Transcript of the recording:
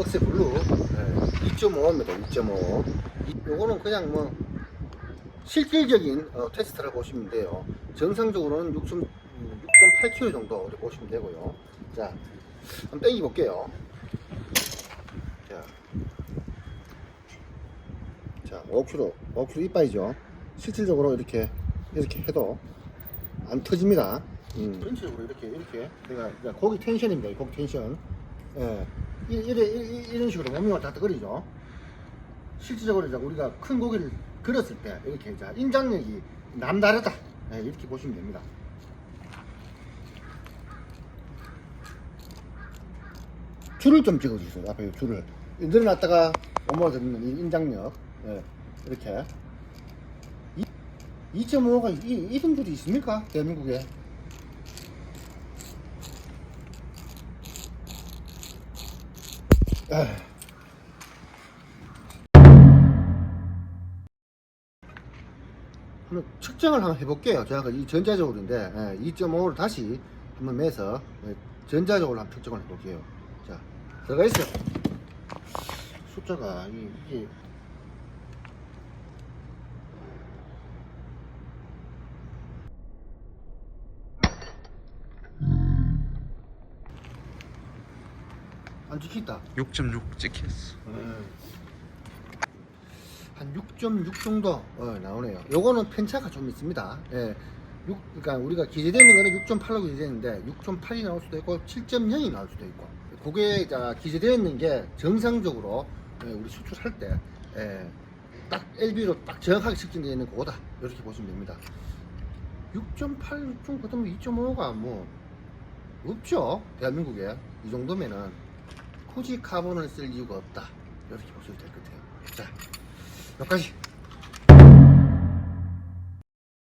억세 블루 예, 2.5입니다. 2.5. 요거는 그냥 뭐 실질적인 어, 테스트라 보시면 돼요. 정상적으로는 6.8kg 정도 보시면 되고요. 자, 한번 땡겨 볼게요. 자, 자, 5kg, 5kg 이빠이죠. 실질적으로 이렇게 이렇게 해도 안 터집니다. 음. 전체적으로 이렇게 이렇게 내가 고기 텐션입니다. 이 고기 텐션. 예, 이런 식으로 몸이 다뜨거리죠. 실질적으로 이제 우리가 큰 고기를 그렸을 때 이렇게 이제 인장력이 남다르다. 예, 이렇게 보시면 됩니다. 줄을 좀 찍어주세요. 앞에 이 줄을. 늘어났다가 이 인장력. 예, 이렇게. 2.5가 이, 이런 줄이 있습니까? 대한민국에. 에휴. 한번 측정을 한번 해볼게요. 제가 이 전자적으로인데 2.5를 다시 한번 매서 예, 전자적으로 한번 측정을 해볼게요. 자 들어가 있어요. 숫자가 이- 이게 안 찍힌다. 6.6 찍혔어. 한 6.6 정도 어, 나오네요. 요거는 편차가 좀 있습니다. 예. 6, 그러니까 우리가 기재되어 있는 거는 6.8로 기재되어 있는데 6.8이 나올 수도 있고 7.0이 나올 수도 있고 그게 자, 기재되어 있는 게 정상적으로 예, 우리 수출할 때 예, 딱 LB로 딱 정확하게 측정되어 있는 그거다 이렇게 보시면 됩니다. 6.8, 좀 그다음에 2.5가 뭐 없죠 대한민국에 이 정도면은 굳이 카본을 쓸 이유가 없다 이렇게 보셔도 될 것 같아요. 자. 여기까지